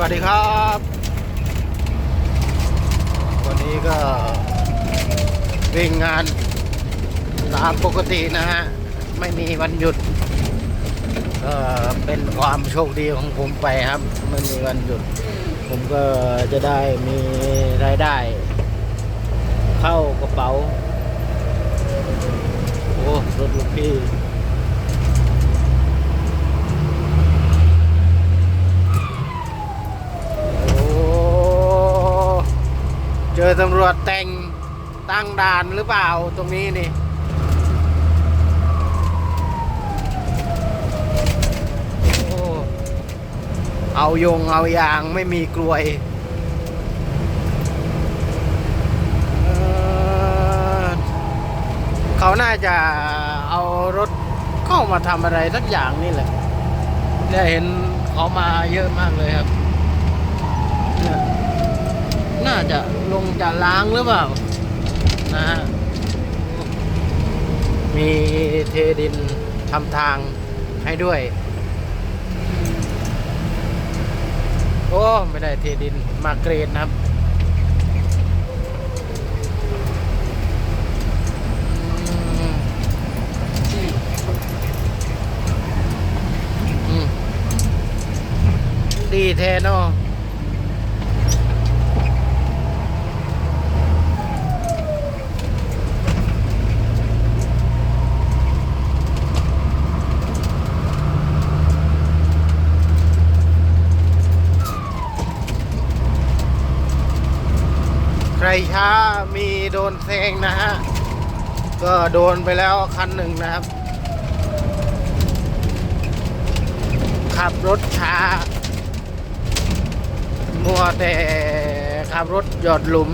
วัสดีครับ วันนี้ก็วิ่งงานตามปกตินะฮะ ไม่มีวันหยุดก็เป็นความโชคดีของผมไปครับ ไม่มีวันหยุด ผมก็จะได้มีรายได้ เข้ากระเป๋า โอ้รถลูกพี่ โอ้ เจอตำรวจแต่งตั้งด่านหรือเปล่าตรงนี้นี่เอายงเอายางไม่มีกลวยเเขาน่าจะเอารถเข้ามาทำอะไรสักอย่างนี่แหละเนี่ยเห็นเขามาเยอะมากเลยครับ น่าจะลงจะล้างหรือเปล่า นะฮะ มีเทดินทำทางให้ด้วย โอ้ ไม่ได้เทดินมาเกรดนะครับดีแท้เนาะ ช้ามีโดนแซงนะฮะ ก็โดนไปแล้วคันหนึ่งนะครับ ขับรถช้า มัวแต่ขับรถหยอดหลุม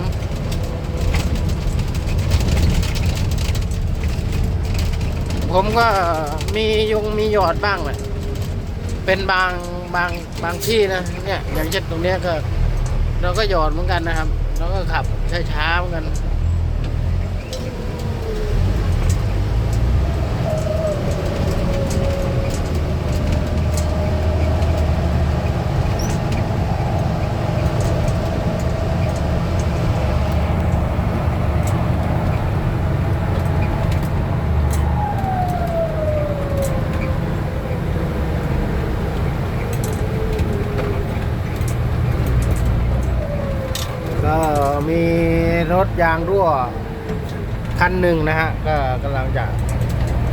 ผมก็มียุงมีหยอดบ้างแหละ เป็นบางบางบางที่นะ เนี่ย อย่างเช่นตรงเนี้ยก็ เราก็หยอดเหมือนกันนะครับ แล้วก็ขับช้าๆเหมือนกัน ก็ มีรถยางรั่วคันหนึ่งนะฮะ ก็กำลังจะ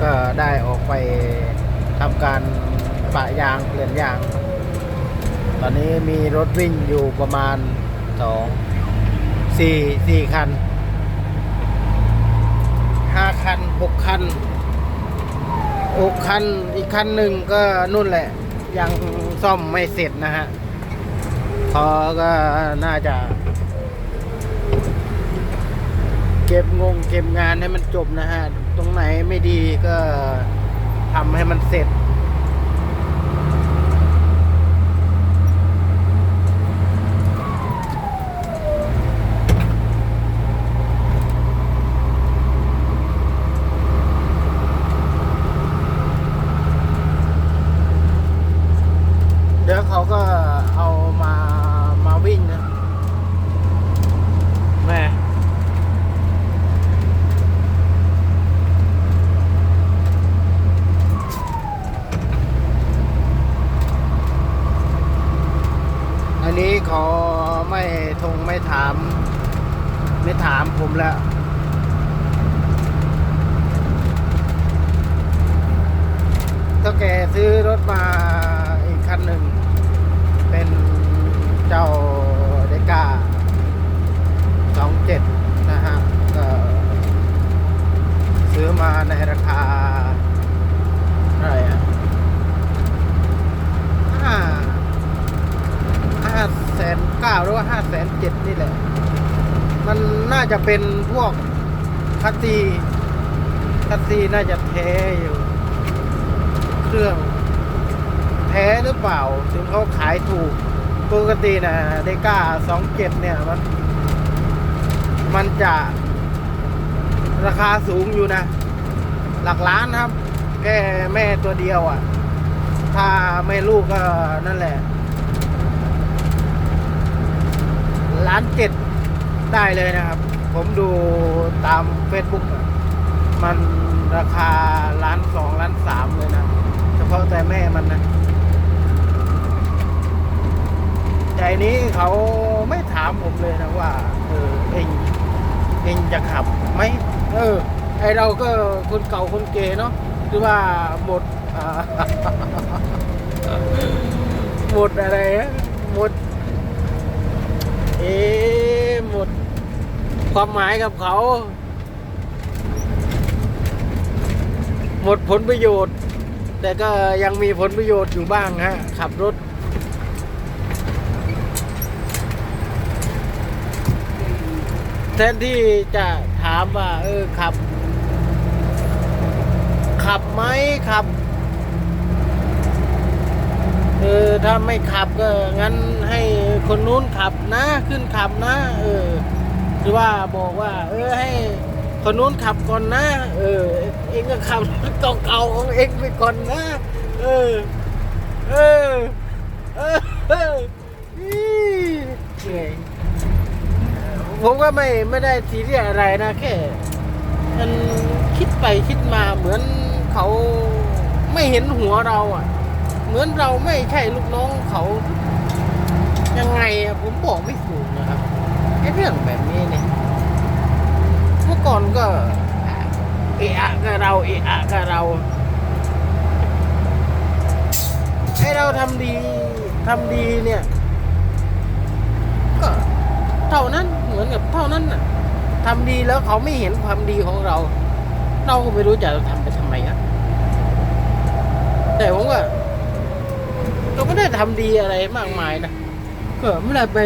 ก็ได้ออกไปทำการปะยางเปลี่ยนยาง ตอนนี้มีรถวิ่งอยู่ประมาณสองสี่สี่คันห้าคันหกคันหกคันอีกคันหนึ่งก็นู่นแหละ ยังซ่อมไม่เสร็จนะฮะพอก็น่าจะ ก็บงงเก็บงานให้มันจบนะฮะ ตรงไหนไม่ดีก็ทำให้มันเสร็จ เดี๋ยวเขาก็เอามามาวิ่งนะ แม่ อันนี้เขาไม่ทงไม่ถาม ไม่ถามผมแล้ว ถ้าแกซื้อรถ มาอีกคันหนึ่ง เป็นเจ้าเดก้าสองเจ็ดนะฮะก็ซื้อมาในราคาเท่าไหร่อะห้าห้าแสนเก้าหรือว่าห้าแสนเจ็ดนี่แหละ มันน่าจะเป็นพวกคัตซีคัตซีน่าจะแท้อยู่ เครื่อง แท้หรือเปล่า ถึงเขาขายถูกปกตินะเดก้าสองเจ็ดเนี่ยมันมันจะราคาสูงอยู่นะ หลักล้านครับ แค่แม่ตัวเดียวอะ่ะ ถ้าไม่ลูกก็นั่นแหละ ล้านเจ็ดได้เลยนะครับ ผมดูตาม Facebook มันราคาล้านสองล้านสามเลยนะ เฉพาะแต่แม่มันนะ ใจนี้เขาไม่ถามผมเลยนะว่า เออเองเองจะขับไหมเออ ไอเราก็คนเก่าคนเก๋เนาะหรือว่าหมดหมดอะไรนะหมด เอหมด ความหมายกับเขา หมดผลประโยชน์ แต่ก็ยังมีผลประโยชน์อยู่บ้างฮะ ขับรถ แทนที่จะถามว่า เออขับ ขับไหมขับเออถ้าไม่ขับก็งั้นให้คนนู้นขับนะขึ้นขับนะ เออ หรือว่าบอกว่า เออให้คนนู้นขับก่อนนะ เออ เองก็ขับรถเก่าๆของเองไปก่อนนะ เออ เออ เออเออเหนื่อย ผมก็ไม่ไม่ได้ทีเรียสอะไรนะแค่มันคิดไปคิดมาเหมือนเขาไม่เห็นหัวเราอะ เหมือนเราไม่ใช่ลูกน้องเขายังไงอะผมบอกไม่ถูกนะครับไอ้เรื่องแบบนี้เนี่ยเมื่อก่อนก็เอะอะกับเราเอะอะกับเราให้เราทำดีทำดีเนี่ย ก็เท่านั้น เหมือนกับเท่านั้นน่ะทำดีแล้วเขาไม่เห็นความดีของเรา เราก็ไม่รู้จะทำไปทำไมอะแต่ผมว่าเราก็ได้ทำดีอะไรมากมายนะก็ไม่ได้ไป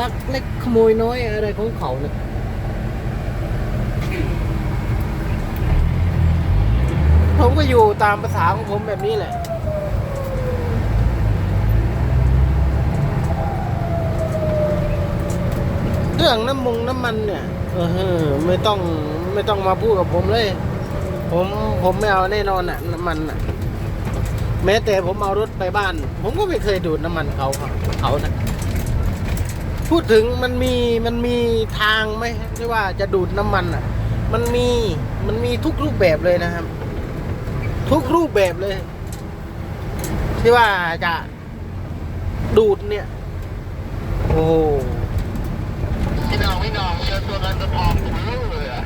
ลักเล็กขโมยน้อยอะไรของเขาเนี่ยผมก็อยู่ตามภาษาของผมแบบนี้แหละ เรื่องน้ำมงน้ำมันเนี่ยเออไม่ต้องไม่ต้องมาพูดกับผมเลย ผมผมไม่เอาแน่นอนอะน้ำมันอะ แม้แต่ผมเอารถไปบ้าน ผมก็ไม่เคยดูดน้ำมันเขาครับเขานะพูดถึงมันมีมันมีทางไหมที่ว่าจะดูดน้ำมันอะ มันมีมันมีทุกรูปแบบเลยนะครับ ทุกรูปแบบเลย ที่ว่าจะดูดเนี่ย โอ้โห พี่น้องพี่น้องเจอตัวเงินตัวทองผมรู้เลยอะ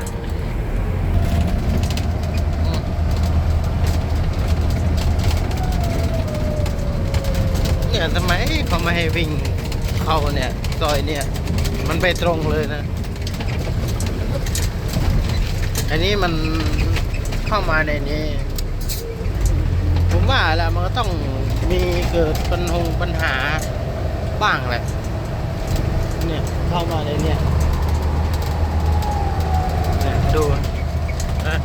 เนี่ยทำไมเขาไม่ให้วิ่งเข้าเนี่ยซอยเนี่ย มันไปตรงเลยนะ อันนี้มันเข้ามาในนี้ ผมว่าแหละมันก็ต้องมีเกิดปัญหาปัญหาบ้างแหละ เนี่ยเข้ามาในเนี่ยเนี่ยดูนะ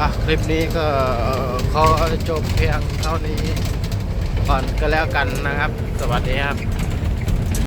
อะคลิปนี้ก็ขอจบเพียงเท่านี้ก่อนก็แล้วกันนะครับ สวัสดีครับ